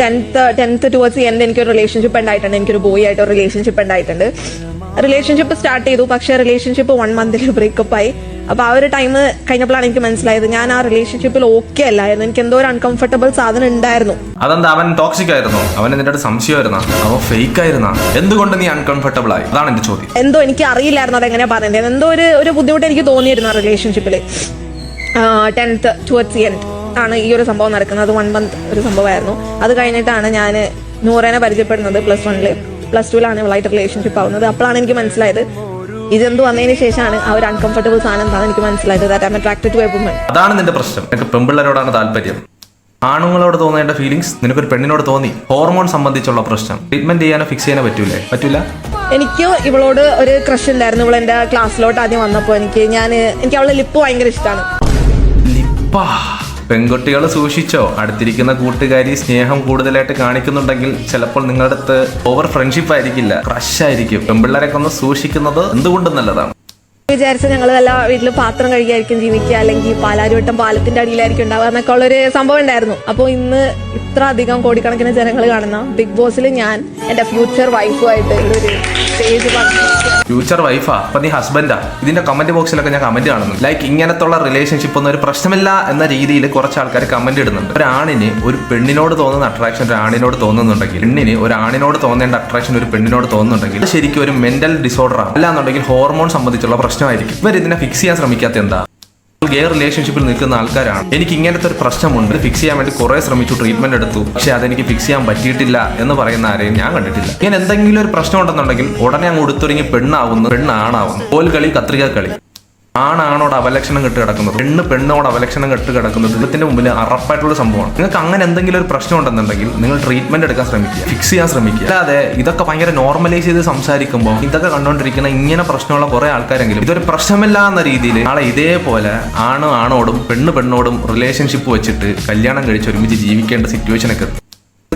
Tenth tenth towards end എനിക്കൊരു relationship ഉണ്ടായിട്ടുണ്ട്. എനിക്കൊരു ബോയ് ആയിട്ട് ഒരു റിലേഷൻഷിപ്പ് ഉണ്ടായിട്ടുണ്ട്. റിലേഷൻഷിപ്പ് സ്റ്റാർട്ട് ചെയ്തു. പക്ഷേ റിലേഷൻഷിപ്പ് വൺ മന്തിൽ ബ്രേക്കപ്പ് ആയി. അപ്പൊ ആ ഒരു ടൈം കഴിഞ്ഞപ്പോഴാണ് എനിക്ക് മനസ്സിലായത് ഞാൻ ആ റിലേഷൻഷിപ്പിൽ ഓക്കെ അല്ലായിരുന്നു. എനിക്ക് എന്തോ ഒരു അൺകംഫർട്ടബിൾ സാധനം ഉണ്ടായിരുന്നു. അതെന്താ? അവൻ ടോക്സിക് ആയിരുന്നു? അവൻ എന്നിട്ട് സംശയമായിരുന്നു സംശയമായിരുന്ന? അവൻ ഫേക്ക് ആയിരുന്നു? എന്തുകൊണ്ട് നീ അൺകംഫർട്ടബിൾ ആയി? അതാണ് എന്റെ ചോദ്യം. എന്തോ എനിക്ക് അറിയില്ലായിരുന്നു അതെങ്ങനെ പറയുന്നത് എന്തോ ഒരു ഒരു ബുദ്ധിമുട്ട് എനിക്ക് തോന്നിയിരുന്നു ആ റിലേഷൻഷിപ്പിൽ ടെൻത്ത് ടുവേർഡ്സ് എൻഡ് ആണ് ഈ ഒരു സംഭവം നടക്കുന്നത്. അത് വൺ മന്ത് ഒരു സംഭവമായിരുന്നു. അത് കഴിഞ്ഞിട്ടാണ് ഞാൻ നൂറേനെ പരിചയപ്പെടുന്നത് പ്ലസ് വണ്ണിൽ പ്ലസ് ടുവിലാണ് ഇവളായിട്ട് റിലേഷൻഷിപ്പ് ആവുന്നത്. അപ്പോഴാണ് എനിക്ക് മനസ്സിലായത് ഇതെന്ത് വന്നതിന് ശേഷമാണ് ആ ഒരു അൺകംഫർട്ടബിൾ സാധനം എന്താണെന്ന് എനിക്ക് മനസ്സിലായത്. That I'm attracted to a woman അതാണ് നിന്റെ പ്രശ്നം. നിനക്ക് പെമ്പിള്ളേരോടാണ് താല്പര്യം. ആണുങ്ങളോട് തോന്നേണ്ട ഫീലിങ്സ് നിനക്കൊരു പെണ്ണിനോട് തോന്നി. ഹോർമോൺ സംബന്ധിച്ചുള്ള പ്രശ്നം. ട്രീറ്റ്മെന്റ് ചെയ്യാനോ ഫിക്സ് ചെയ്യാനോ പറ്റൂലേ? പറ്റൂല? എനിക്ക് ഇവളോട് ഒരു ക്രഷ് ഉണ്ടായിരുന്നു. ഇവൾ എന്റെ ക്ലാസ്സിലോട്ട് ആദ്യം വന്നപ്പോൾ എനിക്ക് ഞാൻ എനിക്ക് അവളുടെ ലിപ്പ് ഭയങ്കര ഇഷ്ടമാണ് ലിപ്പാ. പെൺകുട്ടികൾ സൂക്ഷിച്ചോ? അടുത്തിരിക്കുന്ന കൂട്ടുകാരി സ്നേഹം കൂടുതലായിട്ട് കാണിക്കുന്നുണ്ടെങ്കിൽ ചിലപ്പോൾ നിങ്ങളുടെ അടുത്ത് ഓവർ ഫ്രണ്ട്ഷിപ്പ് ആയിരിക്കില്ല. ക്രഷ് ആയിരിക്കും. പെൺപിള്ളേരൊക്കെ ഒന്ന് സൂക്ഷിക്കുന്നത് എന്തുകൊണ്ടും നല്ലതാണ്. വിചാരിച്ച ഞങ്ങൾ എല്ലാ വീട്ടിൽ പാത്രം കഴുകിയായിരിക്കും ജീവിക്കുക അല്ലെങ്കിൽ പാലാരിവട്ടം പാലത്തിന്റെ അടിയിലായിരിക്കും ഉണ്ടാവുക എന്നൊക്കെ ഉള്ളൊരു സംഭവം ഉണ്ടായിരുന്നു. അപ്പോൾ ഇന്ന് ഇത്ര അധികം കോടിക്കണക്കിന് ജനങ്ങൾ കാണുന്ന ബിഗ് ബോസിൽ ഞാൻ എന്റെ ഫ്യൂച്ചർ വൈഫുമായിട്ട് ഒരു ഫ്യൂച്ചർ വൈഫാ അപ്പൊ നീ ഹസ്ബൻഡാ ഇതിന്റെ കമന്റ് ബോക്സിലൊക്കെ ഞാൻ കമന്റ് കാണുന്നു. ലൈക്ക് ഇങ്ങനത്തുള്ള റിലേഷൻഷിപ്പ് ഒന്നും ഒരു പ്രശ്നമില്ല എന്ന രീതിയിൽ കുറച്ച് ആൾക്കാർ കമന്റ് ഇടുന്നുണ്ട്. ഒരാണിന് ഒരു പെണ്ണിനോട് തോന്നുന്ന അട്രാക്ഷൻ ഒരു ആണിനോട് തോന്നുന്നുണ്ടെങ്കിൽ പെണ്ണിന് ഒരു ആണിനോട് തോന്നേണ്ട അട്രാക്ഷൻ ഒരു പെണ്ണിനോട് തോന്നുന്നുണ്ടെങ്കിൽ ശരിക്കും ഒരു മെന്റൽ ഡിസോർഡർ ആണ് അല്ലാന്നുണ്ടെങ്കിൽ ഹോർമോൺ സംബന്ധിച്ചുള്ള പ്രശ്നമായിരിക്കും. ഇവർ ഇതിനെ ഫിക്സ് ചെയ്യാൻ ശ്രമിക്കാത്ത എന്താ? ഗേ റിലേഷൻഷിപ്പിൽ നിൽക്കുന്ന ആൾക്കാരാണ്. എനിക്ക് ഇങ്ങനത്തെ ഒരു പ്രശ്നമുണ്ട്. ഫിക്സ് ചെയ്യാൻ വേണ്ടി കുറെ ശ്രമിച്ചു ട്രീറ്റ്മെന്റ് എടുത്തു. പക്ഷെ അതെനിക്ക് ഫിക്സ് ചെയ്യാൻ പറ്റിയിട്ടില്ല എന്ന് പറയുന്ന ആരെയും ഞാൻ കണ്ടിട്ടില്ല. ഞാൻ എന്തെങ്കിലും ഒരു പ്രശ്നം ഉണ്ടെന്നുണ്ടെങ്കിൽ ഉടനെ അങ്ങ് ഉടുത്തൊരുങ്ങി പെണ്ണാവുന്നു പെണ്ണാണാവുന്നു. കോൽ കളി കത്രിക കളി. ആണാണോട് അവലക്ഷണം കെട്ട് കിടക്കുന്നത്? പെണ്ണ് പെണ്ണോട് അവലക്ഷണം കെട്ട് കിടക്കുന്നത്? ദൈവത്തിന്റെ മുമ്പിൽ അറപ്പായിട്ടുള്ള സംഭവമാണ്. നിങ്ങൾക്ക് അങ്ങനെ എന്തെങ്കിലും ഒരു പ്രശ്നം ഉണ്ടെന്നുണ്ടെങ്കിൽ നിങ്ങൾ ട്രീറ്റ്മെന്റ് എടുക്കാൻ ശ്രമിക്കുക. ഫിക്സ് ചെയ്യാൻ ശ്രമിക്കുക. അല്ലാതെ ഇതൊക്കെ ഭയങ്കര നോർമലൈസ് ചെയ്ത് സംസാരിക്കുമ്പോൾ ഇതൊക്കെ കണ്ടുകൊണ്ടിരിക്കുന്ന ഇങ്ങനെ പ്രശ്നമുള്ള കുറെ ആൾക്കാരെങ്കിലും ഇതൊരു പ്രശ്നമില്ല എന്ന രീതിയിൽ നാളെ ഇതേപോലെ ആണ് ആണോടും പെണ്ണ് പെണ്ണോടും റിലേഷൻഷിപ്പ് വെച്ചിട്ട് കല്യാണം കഴിച്ച് ഒരുമിച്ച് ജീവിക്കേണ്ട സിറ്റുവേഷൻ ഒക്കെ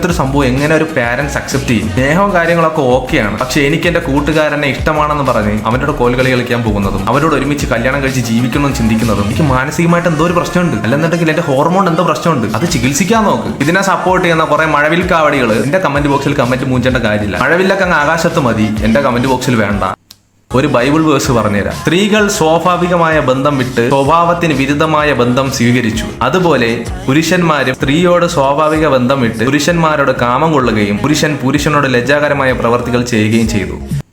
ഇങ്ങനത്തെ ഒരു സംഭവം എങ്ങനെ ഒരു പാരന്റ്സ് അക്സെപ്റ്റ് ചെയ്യും? സ്നേഹവും കാര്യങ്ങളൊക്കെ ഓക്കെയാണ് പക്ഷെ എനിക്ക് എന്റെ കൂട്ടുകാരനെ ഇഷ്ടമാണെന്ന് പറഞ്ഞ് അവനോട് കോലുകളി കളിക്കാൻ പോകുന്നതും അവരോട് ഒരുമിച്ച് കല്യാണം കഴിച്ച് ജീവിക്കണമെന്ന് ചിന്തിക്കുന്നതും എനിക്ക് മാനസികമായിട്ട് എന്തോ ഒരു പ്രശ്നമുണ്ട്. അല്ലെന്നുണ്ടെങ്കിൽ എന്റെ ഹോർമോൺ എന്തോ പ്രശ്നമുണ്ട്. അത് ചികിത്സിക്കാൻ നോക്ക്. ഇതിനെ സപ്പോർട്ട് ചെയ്യുന്ന കുറെ മഴവിൽ കാവടികൾ എന്റെ കമന്റ് ബോക്സിൽ കമന്റ് മൂഞ്ചേണ്ട കാര്യമില്ല. മഴവില്ലൊക്കെ അങ്ങ് ആകാശത്ത് മതി. എന്റെ കമന്റ് ബോക്സിൽ വേണ്ട. ഒരു ബൈബിൾ വേഴ്സ് പറഞ്ഞുതരാം. സ്ത്രീകൾ സ്വാഭാവികമായ ബന്ധം വിട്ട് സ്വഭാവത്തിന് വിരുദ്ധമായ ബന്ധം സ്വീകരിച്ചു. അതുപോലെ പുരുഷന്മാരും സ്ത്രീയോട് സ്വാഭാവിക ബന്ധം വിട്ട് പുരുഷന്മാരോട് കാമം കൊള്ളുകയും പുരുഷൻ പുരുഷനോട് ലജ്ജാകരമായ പ്രവർത്തികൾ ചെയ്യുകയും ചെയ്തു.